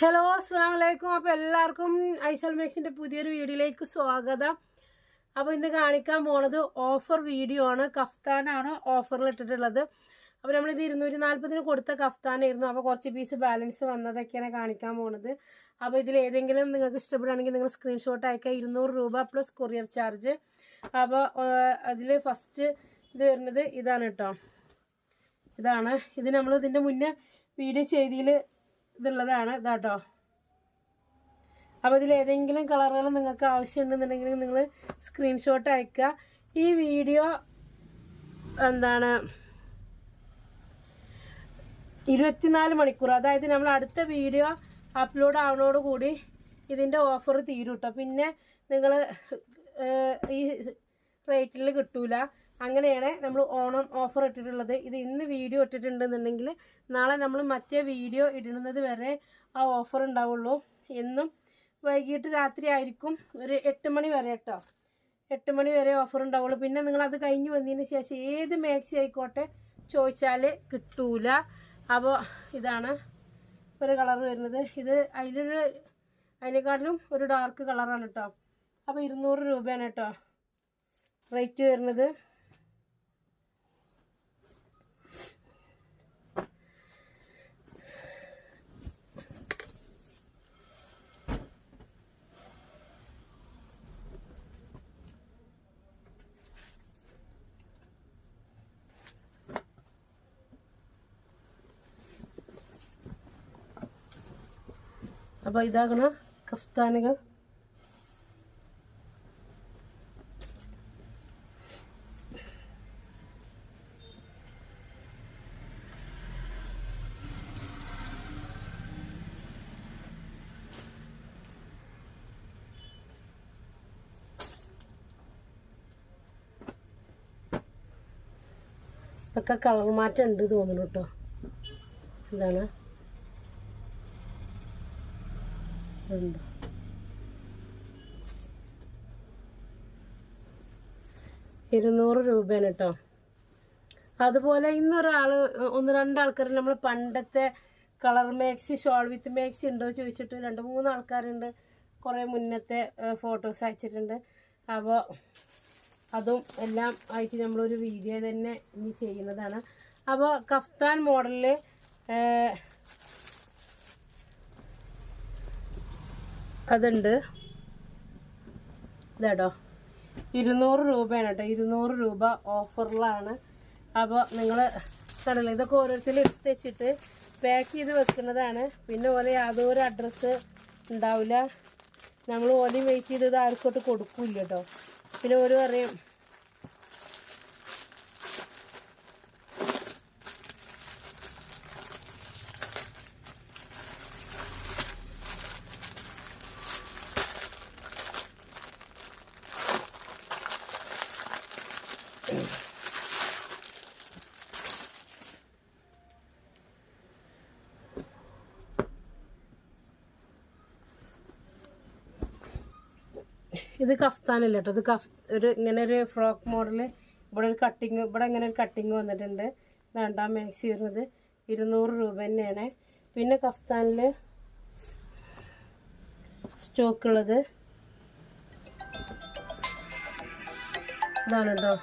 Hello അസ്സാം വലൈക്കും അപ്പോൾ എല്ലാവർക്കും ഐസൽ മേക്സിന്റെ പുതിയൊരു വീഡിയോയിലേക്ക് സ്വാഗതം. അപ്പോൾ ഇന്ന് കാണിക്കാൻ പോണത് ഓഫർ വീഡിയോ ആണ്. കഫ്താനാണ് ഓഫറിൽ ഇട്ടിട്ടുള്ളത്. അപ്പോൾ നമ്മളിത് ഇരുന്നൂറ്റി നാൽപ്പതിന് കൊടുത്ത കഫ്താനായിരുന്നു. അപ്പോൾ കുറച്ച് പീസ് ബാലൻസ് വന്നതൊക്കെയാണ് കാണിക്കാൻ പോണത്. അപ്പോൾ ഇതിൽ ഏതെങ്കിലും നിങ്ങൾക്ക് ഇഷ്ടപ്പെടുകയാണെങ്കിൽ നിങ്ങൾ സ്ക്രീൻഷോട്ട് അയക്കുക. ഇരുന്നൂറ് രൂപ പ്ലസ് കൊറിയർ ചാർജ് അപ്പോൾ അതിൽ ഫസ്റ്റ് ഇത് വരുന്നത് ഇതാണ് കേട്ടോ ഇതാണ്. ഇത് നമ്മൾ ഇതിന്റെ മുന്നേ വീഡിയോ ചെയ്തിയിൽ ഇതുള്ളതാണ്. ഇതാട്ടോ. അപ്പോൾ ഇതിൽ ഏതെങ്കിലും കളറുകൾ നിങ്ങൾക്ക് ആവശ്യമുണ്ടെന്നുണ്ടെങ്കിൽ നിങ്ങൾ സ്ക്രീൻഷോട്ട് അയക്കുക. ഈ വീഡിയോ എന്താണ്? ഇരുപത്തിനാല് മണിക്കൂർ. അതായത് നമ്മൾ അടുത്ത വീഡിയോ അപ്ലോഡ് ആവണോടുകൂടി കൂടി ഇതിന്റെ ഓഫർ തീരും കേട്ടോ പിന്നെ നിങ്ങൾ ഈ റേറ്റിൽ കിട്ടൂല. അങ്ങനെയാണ് നമ്മൾ ഓണം ഓഫർ ഇട്ടിട്ടുള്ളത്. ഇത് ഇന്ന് വീഡിയോ ഇട്ടിട്ടുണ്ടെന്നുണ്ടെങ്കിൽ നാളെ നമ്മൾ മറ്റേ വീഡിയോ ഇടുന്നത് വരെ ആ ഓഫർ ഉണ്ടാവുള്ളൂ. എന്നും വൈകിട്ട് രാത്രി ആയിരിക്കും ഒരു എട്ട് മണി വരെ കേട്ടോ. എട്ട് മണി വരെ ഓഫർ ഉണ്ടാവുള്ളൂ. പിന്നെ നിങ്ങൾ അത് കഴിഞ്ഞ് വന്നതിന് ശേഷം ഏത് മാക്സി ആയിക്കോട്ടെ ചോദിച്ചാൽ കിട്ടൂല. അപ്പോൾ ഇതാണ് ഒരു കളർ വരുന്നത്. ഇത് അതിലൊരു അതിനെക്കാട്ടിലും ഒരു ഡാർക്ക് കളറാണ് കേട്ടോ. അപ്പോൾ ഇരുന്നൂറ് രൂപയാണ് കേട്ടോ. റേറ്റ് വരുന്നത്. അപ്പോൾ ഇതാകണ കഫ്താനുകൾ. ഇതൊക്കെ കളർ മാറ്റം ഉണ്ട് തോന്നുന്നു കേട്ടോ ഇതാണ്. ഉണ്ട് ഇരുന്നൂറ് രൂപയാണ് കേട്ടോ അതുപോലെ ഇന്നൊരാൾ ഒന്ന് രണ്ടാൾക്കാർ നമ്മൾ പണ്ടത്തെ colour maxi shawl with maxi ഉണ്ടോ ചോദിച്ചിട്ട് രണ്ട് മൂന്ന് ആൾക്കാരുണ്ട്. കുറേ മുന്നത്തെ ഫോട്ടോസ് അയച്ചിട്ടുണ്ട്. അപ്പോൾ അതും എല്ലാം ആയിട്ട് നമ്മളൊരു വീഡിയോ തന്നെ ഇനി ചെയ്യുന്നതാണ്. അപ്പോൾ കഫ്താൻ മോഡലിൽ അതുണ്ട്. ഇതാട്ടോ. ഇരുന്നൂറ് രൂപയാണ് കേട്ടോ. ഇരുന്നൂറ് രൂപ ഓഫറിലാണ്. അപ്പോൾ നിങ്ങൾ കടല ഇതൊക്കെ ഓരോരുത്തരും എടുത്ത് വെച്ചിട്ട് പാക്ക് ചെയ്ത് വെക്കുന്നതാണ്. പിന്നെ ഓരോ യാതൊരു അഡ്രസ്സ് ഉണ്ടാവില്ല. നമ്മൾ ഓലയും വെയിറ്റ് ചെയ്ത് ഇത് ആർക്കോട്ട് കൊടുക്കില്ല കേട്ടോ. പിന്നെ ഓരോ പറയും ഇത് കഫ്താനല്ല കേട്ടോ ഇത് കഫ് ഒരു ഇങ്ങനെ ഒരു ഫ്രോക്ക് മോഡൽ ഇവിടെ ഒരു കട്ടിങ് ഇവിടെ ഇങ്ങനെ ഒരു കട്ടിങ് വന്നിട്ടുണ്ട്. രണ്ടാം മാക്സി വരുന്നത്. ഇരുന്നൂറ് രൂപ തന്നെയാണ്. പിന്നെ കഫ്താനിൽ സ്റ്റോക്ക് ഉള്ളത്. ഇതാണ് കേട്ടോ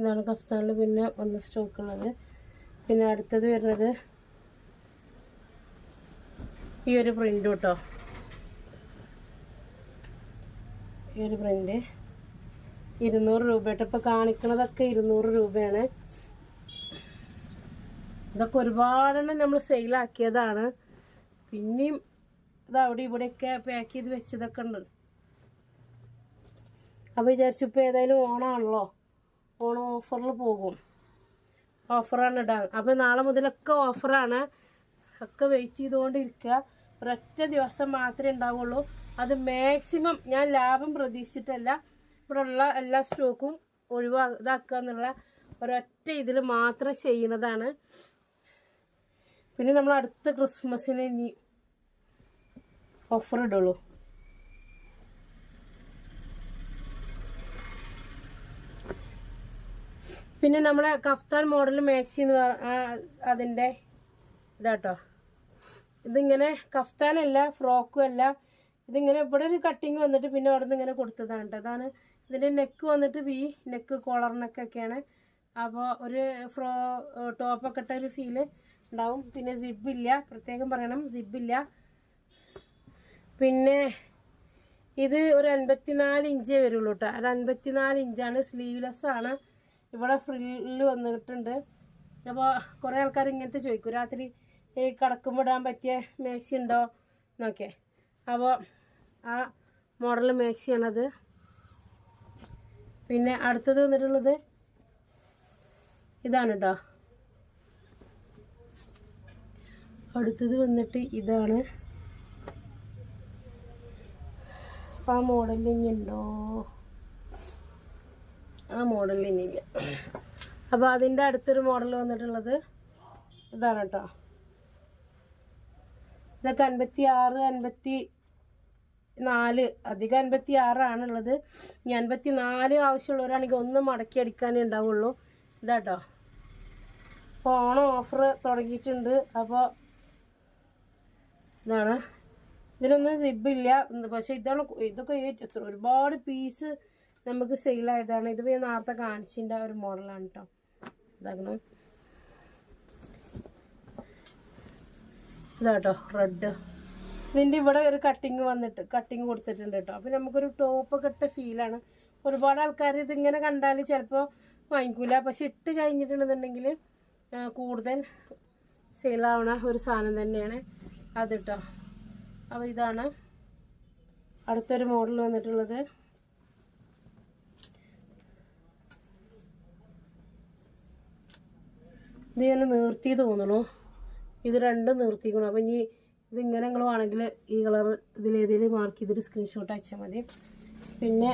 ഇതാണ് കഫ്താനിൽ പിന്നെ ഒന്ന് സ്റ്റോക്ക് ഉള്ളത് പിന്നെ അടുത്തത് വരുന്നത് ഈ ഒരു പ്രിന്റ് കേട്ടോ ഈ ഒരു പ്രിന്റ് ഇരുന്നൂറ് രൂപ കേട്ടോ ഇപ്പോൾ കാണിക്കുന്നതൊക്കെ ഇരുന്നൂറ് രൂപയാണ്. ഇതൊക്കെ ഒരുപാടെണ്ണം നമ്മൾ സെയിലാക്കിയതാണ് പിന്നെയും ഇത് അവിടെ ഇവിടെയൊക്കെ പാക്ക് ചെയ്ത് വെച്ചതൊക്കെ ഉണ്ട്. അപ്പോൾ വിചാരിച്ചു ഇപ്പോൾ ഏതായാലും ഓണമാണല്ലോ ഓണം ഓഫറിൽ പോകും. ഓഫറാണ് ഇടാൻ. അപ്പോൾ നാളെ മുതലൊക്കെ ഓഫറാണ് ഒക്കെ വെയിറ്റ് ചെയ്തുകൊണ്ടിരിക്കുക ഒരൊറ്റ ദിവസം മാത്രമേ ഉണ്ടാവുള്ളൂ അത് മാക്സിമം ഞാൻ ലാഭം പ്രതീക്ഷിച്ചിട്ടല്ല. ഇവിടെ ഉള്ള എല്ലാ സ്റ്റോക്കും ഒഴിവാ ഇതാക്കുക എന്നുള്ള ഒരൊറ്റ ഇതിൽ മാത്രം ചെയ്യുന്നതാണ്. പിന്നെ നമ്മൾ അടുത്ത ക്രിസ്മസിന് ഇനി ഓഫർ ഇടുള്ളൂ. പിന്നെ നമ്മളെ കഫ്താൻ മോഡൽ മാക്സി എന്ന് പറ അതിന്റെ ഇതാട്ടോ. ഇതിങ്ങനെ കഫ്താനല്ല ഫ്രോക്കും അല്ല. ഇതിങ്ങനെ ഇവിടെ ഒരു കട്ടിങ് വന്നിട്ട് പിന്നെ അവിടെ നിന്ന് ഇങ്ങനെ കൊടുത്തതാണ് കേട്ടോ അതാണ് ഇതിന്റെ നെക്ക് വന്നിട്ട് വി നെക്ക് കോളർ നെക്കൊക്കെയാണ് അപ്പോൾ ഒരു ഫ്രോ ടോപ്പൊക്കെ ഇട്ട ഒരു ഫീൽ ഉണ്ടാവും. പിന്നെ സിബില്ല പ്രത്യേകം പറയണം സിബില്ല പിന്നെ ഇത് ഒരു അൻപത്തിനാല് ഇഞ്ചേ വരുള്ളൂ കേട്ടോ ഒരു അൻപത്തിനാല് ഇഞ്ചാണ് സ്ലീവ്ലെസ് ആണ്. ഇവിടെ ഫ്രില്ല് വന്നിട്ടുണ്ട്. അപ്പോൾ കുറേ ആൾക്കാർ ഇങ്ങനത്തെ ചോദിക്കും. രാത്രി ഈ കിടക്കുമ്പോൾ ഇടാൻ പറ്റിയ മാക്സി ഉണ്ടോ എന്നൊക്കെ. അപ്പോൾ ആ മോഡൽ മാക്സിയാണത് പിന്നെ അടുത്തത് വന്നിട്ടുള്ളത് ഇതാണ് കേട്ടോ അടുത്തത് വന്നിട്ട് ഇതാണ്. ആ മോഡലിങ്ങുണ്ടോ ആ മോഡൽ ഇനിയില്ല. അപ്പോൾ അതിന്റെ അടുത്തൊരു മോഡൽ വന്നിട്ടുള്ളത് ഇതാണ് കേട്ടോ ഇതൊക്കെ അൻപത്തി ആറ് അൻപത്തി നാല് അധികം അൻപത്തി ആറാണുള്ളത് ഇനി അൻപത്തി നാല് ആവശ്യമുള്ളവരാണെങ്കിൽ ഒന്ന് മടക്കി അടിക്കാനേ ഉണ്ടാവുള്ളൂ. ഇതാട്ടോ അപ്പോൾ ഓണം ഓഫർ തുടങ്ങിയിട്ടുണ്ട്. അപ്പോൾ ഇതാണ്. ഇതിനൊന്നും സിബില്ല. പക്ഷെ ഇതാണ് ഇതൊക്കെ ഒരുപാട് പീസ് നമുക്ക് സെയിലായതാണ് ഇത് ഞാൻ നേരത്തെ കാണിച്ചിന്റെ ഒരു മോഡലാണ് കേട്ടോ ഇതാക്കണം ഇതാട്ടോ റെഡ് ഇതിന്റെ ഇവിടെ ഒരു കട്ടിങ് വന്നിട്ട് കട്ടിങ് കൊടുത്തിട്ടുണ്ട് കേട്ടോ അപ്പോൾ നമുക്കൊരു ടോപ്പൊക്കെ ഇട്ട ഫീലാണ് ഒരുപാട് ആൾക്കാർ ഇതിങ്ങനെ കണ്ടാൽ ചിലപ്പോൾ വാങ്ങിക്കൂല. പക്ഷെ ഇട്ട് കഴിഞ്ഞിട്ടുണ്ടെന്നുണ്ടെങ്കിൽ കൂടുതൽ സെയിലാവണ ഒരു സാധനം തന്നെയാണ് അത് കേട്ടോ അപ്പോൾ ഇതാണ് അടുത്തൊരു മോഡൽ വന്നിട്ടുള്ളത്. ഇത് ഞാൻ നിർത്തി തോന്നണു. ഇത് രണ്ടും നിർത്തിക്കണം. അപ്പം ഇനി ഇതിങ്ങനെ നിങ്ങൾ വേണമെങ്കിൽ ഈ കളർ ഇതിലേതെങ്കിലും മാർക്ക് ചെയ്തിട്ട് സ്ക്രീൻഷോട്ട് അയച്ചാൽ മതി. പിന്നെ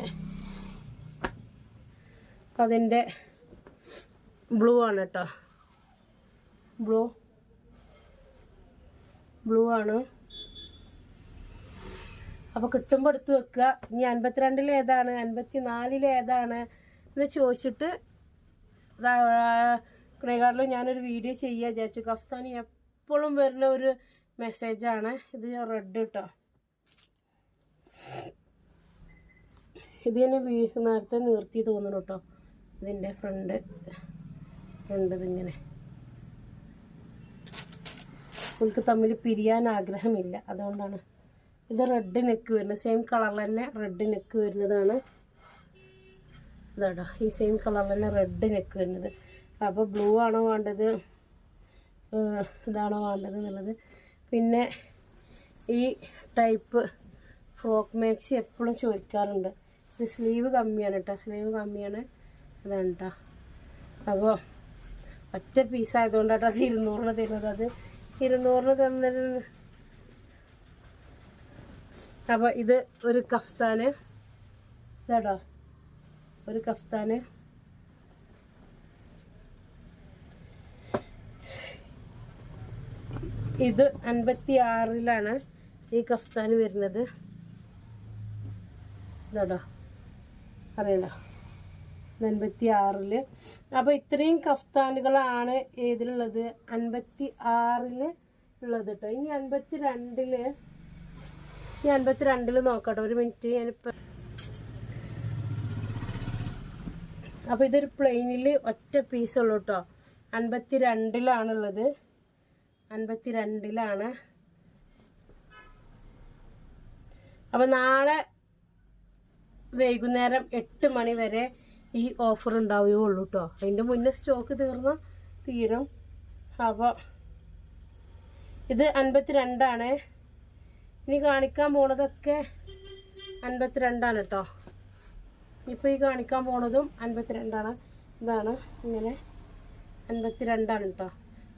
അതിന്റെ ബ്ലൂ ആണ് കേട്ടോ ബ്ലൂ ബ്ലൂ ആണ്. അപ്പോൾ കിട്ടുമ്പോൾ എടുത്ത് വെക്കുക ഇനി അൻപത്തിരണ്ടിൽ ഏതാണ്? അൻപത്തി നാലിൽ ഏതാണ്? എന്ന് ചോദിച്ചിട്ട് ക്രേകാർഡിൽ ഞാനൊരു വീഡിയോ ചെയ്യുക വിചാരിച്ചു. കഫ്താനി എപ്പോഴും വരുന്ന ഒരു മെസ്സേജാണ് ഇത് റെഡ് കേട്ടോ ഇത് ഞാൻ നേരത്തെ നിർത്തി തോന്നുന്നു കേട്ടോ ഇതിന്റെ ഫ്രണ്ട് ഫ്രണ്ട് ഇതിങ്ങനെ നമുക്ക് തമ്മിൽ പിരിയാൻ ആഗ്രഹമില്ല. അതുകൊണ്ടാണ് ഇത് റെഡ് നെക്ക് വരുന്നത്. സെയിം കളറിൽ തന്നെ റെഡ് നെക്ക് വരുന്നതാണ്. ഇതാട്ടോ ഈ സെയിം കളറിൽ തന്നെ റെഡ് നെക്ക് വരുന്നത്. അപ്പോൾ ബ്ലൂ ആണോ വേണ്ടത്? ഇതാണോ വേണ്ടത് എന്നുള്ളത്. പിന്നെ ഈ ടൈപ്പ് ഫ്രോക്ക് മാക്സി എപ്പോഴും ചോദിക്കാറുണ്ട്. ഇത് സ്ലീവ് കമ്മിയാണ് കേട്ടോ സ്ലീവ് കമ്മിയാണ്. അതാണ് കേട്ടോ അപ്പോൾ ഒറ്റ പീസായതുകൊണ്ടാട്ടോ അത് ഇരുന്നൂറിന് തരുന്നത്. അത് ഇരുന്നൂറിന് തന്നിട്ട് അപ്പോൾ ഇത് ഒരു കഫ്താന്. ഇതാട്ടോ. ഒരു കഫ്താന്. ഇത് അൻപത്തി ആറിലാണ് ഈ കഫ്താൻ വരുന്നത്. ഇതാട്ടോ അറിയണ്ട അൻപത്തി ആറിൽ അപ്പോൾ ഇത്രയും കഫ്താനുകളാണ് ഏതിലുള്ളത്? അൻപത്തി ആറിൽ ഉള്ളത് കേട്ടോ ഇനി അൻപത്തി രണ്ടിൽ ഈ അൻപത്തി രണ്ടിൽ നോക്കട്ടെ. ഒരു മിനിറ്റ് ഞാനിപ്പോൾ അപ്പോൾ ഇതൊരു പ്ലെയിനിൽ ഒറ്റ പീസ് ഉള്ളൂ കേട്ടോ അൻപത്തി രണ്ടിലാണുള്ളത് അൻപത്തി രണ്ടിലാണ് അപ്പോൾ നാളെ വൈകുന്നേരം എട്ട് മണി വരെ ഈ ഓഫർ ഉണ്ടാവുകയുള്ളൂ കേട്ടോ അതിന്റെ മുന്നേ സ്റ്റോക്ക് തീർന്ന തീരും. അപ്പോൾ ഇത് അൻപത്തി രണ്ടാണ് ഇനി കാണിക്കാൻ പോണതൊക്കെ അൻപത്തി രണ്ടാണ് കേട്ടോ ഇപ്പോൾ ഈ കാണിക്കാൻ പോണതും അൻപത്തിരണ്ടാണ്. ഇതാണ് ഇങ്ങനെ അൻപത്തിരണ്ടാണ് കേട്ടോ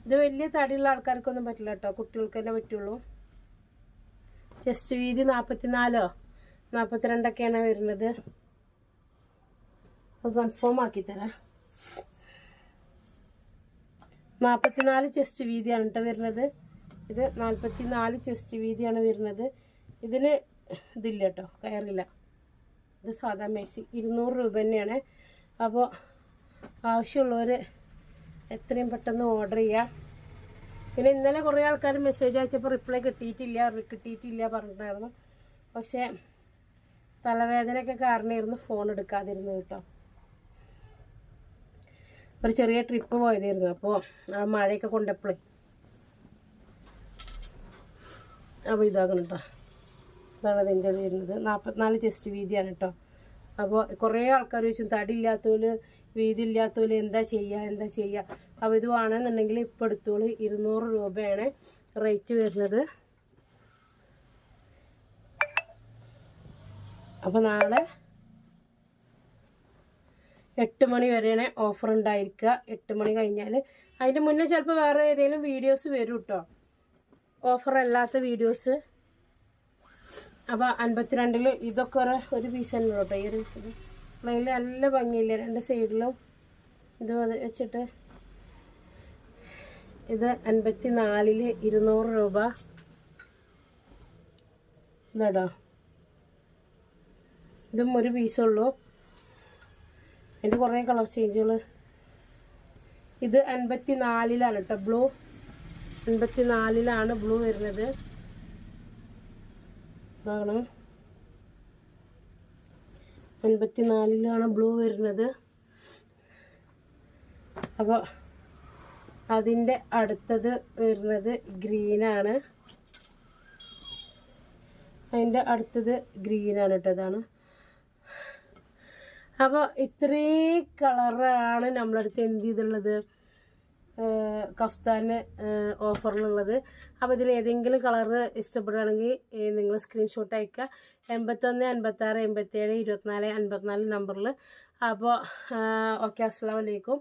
ഇത് വലിയ തടിയുള്ള ആൾക്കാർക്കൊന്നും പറ്റില്ല കേട്ടോ കുട്ടികൾക്ക് തന്നെ പറ്റുള്ളൂ. ചെസ്റ്റ് വീതി നാൽപ്പത്തിനാലോ നാൽപ്പത്തിരണ്ടൊക്കെയാണ് വരുന്നത്. അത് കൺഫേം ആക്കി തരാം. നാൽപ്പത്തിനാല് ചെസ്റ്റ് വീതിയാണ് കേട്ടോ വരുന്നത്. ഇത് നാൽപ്പത്തി നാല് ചെസ്റ്റ് വീതിയാണ് വരുന്നത്. ഇതിന് ഇതില്ല കേട്ടോ കയറില്ല. ഇത് സാധാ മേസി ഇരുന്നൂറ് രൂപ തന്നെയാണ്. അപ്പോൾ ആവശ്യമുള്ളവർ എത്രയും പെട്ടെന്ന് ഓർഡർ ചെയ്യുക പിന്നെ ഇന്നലെ കുറേ ആൾക്കാർ മെസ്സേജ് അയച്ചപ്പോൾ റിപ്ലൈ കിട്ടിയിട്ടില്ല കിട്ടിയിട്ടില്ല പറഞ്ഞിട്ടുണ്ടായിരുന്നു. പക്ഷേ തലവേദനയൊക്കെ കാരണമായിരുന്നു ഫോൺ എടുക്കാതിരുന്നു കേട്ടോ. ഒരു ചെറിയ ട്രിപ്പ് പോയതായിരുന്നു. അപ്പോൾ ആ മഴയൊക്കെ കൊണ്ടപ്പോഴേ അപ്പോൾ ഇതാക്കണം കേട്ടോ ഇതാണ് അതിന്റെ വരുന്നത്. നാൽപ്പത്തിനാല് ചെസ്റ്റ് വീതിയാണ് കേട്ടോ അപ്പോൾ കുറേ ആൾക്കാർ ചോദിച്ചു തടി ഇല്ലാത്തവര് വീതി ഇല്ലാത്തവര് എന്താ ചെയ്യുക എന്താ ചെയ്യുക അപ്പോൾ ഇത് വേണമെന്നുണ്ടെങ്കിൽ ഇപ്പോൾ എടുത്തോളൂ. ഇരുന്നൂറ് രൂപയാണ് റേറ്റ് വരുന്നത്. അപ്പോൾ നാളെ എട്ട് മണി വരെയാണ് ഓഫർ ഉണ്ടായിരിക്കുക. എട്ട് മണി കഴിഞ്ഞാൽ അതിന്റെ മുന്നേ ചിലപ്പോൾ വേറെ ഏതെങ്കിലും വീഡിയോസ് വരും കേട്ടോ ഓഫർ അല്ലാത്ത വീഡിയോസ് അപ്പോൾ അൻപത്തിരണ്ടിൽ ഇതൊക്കെ ഒരു ഒരു പീസ് തന്നെ കേട്ടോ ഈ ഒരു പ്ലെയിനിൽ നല്ല ഭംഗിയില്ല? രണ്ട് സൈഡിലും ഇത് വെച്ചിട്ട്. ഇത് അൻപത്തി നാലിൽ ഇരുന്നൂറ് രൂപ. ഇതാടോ ഇതും ഒരു പീസുള്ളൂ അതിന്റെ കുറേ കളർ ചേഞ്ചുകൾ ഇത് അൻപത്തി നാലിലാണ് കേട്ടോ ബ്ലൂ അൻപത്തി നാലിലാണ് ബ്ലൂ വരുന്നത്. ഇതാണ് അൻപത്തി നാലിലാണ് ബ്ലൂ വരുന്നത്. അപ്പോൾ അതിന്റെ അടുത്തത് വരുന്നത് ഗ്രീനാണ് അതിന്റെ അടുത്തത് ഗ്രീനാണ് കേട്ടോ ഇതാണ്. അപ്പോൾ ഇത്രയും കളറാണ് നമ്മളടുത്ത് എന്ത് ചെയ്തുള്ളത്? കഫ്താന് ഓഫറിലുള്ളത്. അപ്പോൾ ഇതിൽ ഏതെങ്കിലും കളറ് ഇഷ്ടപ്പെടുകയാണെങ്കിൽ നിങ്ങൾ സ്ക്രീൻഷോട്ട് അയക്കുക എൺപത്തൊന്ന് അൻപത്താറ് എൺപത്തേഴ് ഇരുപത്തിനാല് അൻപത്തിനാല് നമ്പറിൽ അപ്പോൾ ഓക്കെ അസ്സാം വലൈക്കും